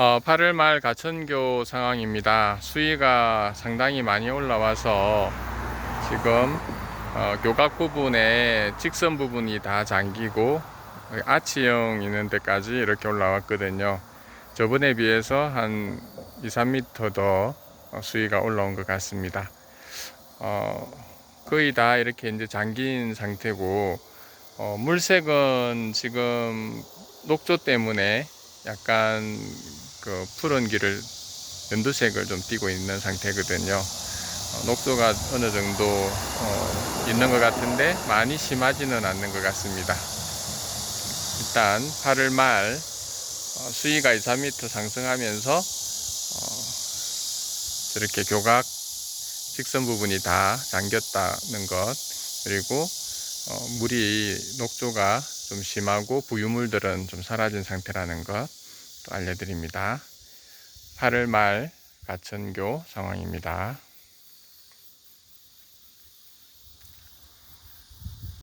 어, 8월 말 가천교 상황입니다. 수위가 상당히 많이 올라와서 지금 어, 교각 부분에 직선 부분이 다 잠기고 아치형 있는 데까지 이렇게 올라왔거든요. 저번에 비해서 한 2, 3m 더 어, 수위가 올라온 것 같습니다. 어, 거의 다 이렇게 이제 잠긴 상태고 어, 물색은 지금 녹조 때문에 약간 그 푸른 길을 연두색을 좀 띠고 있는 상태거든요. 어, 녹조가 어느 정도 어, 있는 것 같은데 많이 심하지는 않는 것 같습니다. 일단 8월 말 어, 수위가 2, 3m 상승하면서 어, 저렇게 교각 직선 부분이 다 잠겼다는 것 그리고 어, 물이 녹조가 좀 심하고 부유물들은 좀 사라진 상태라는 것또 알려드립니다. 8월 말 가천교 상황입니다.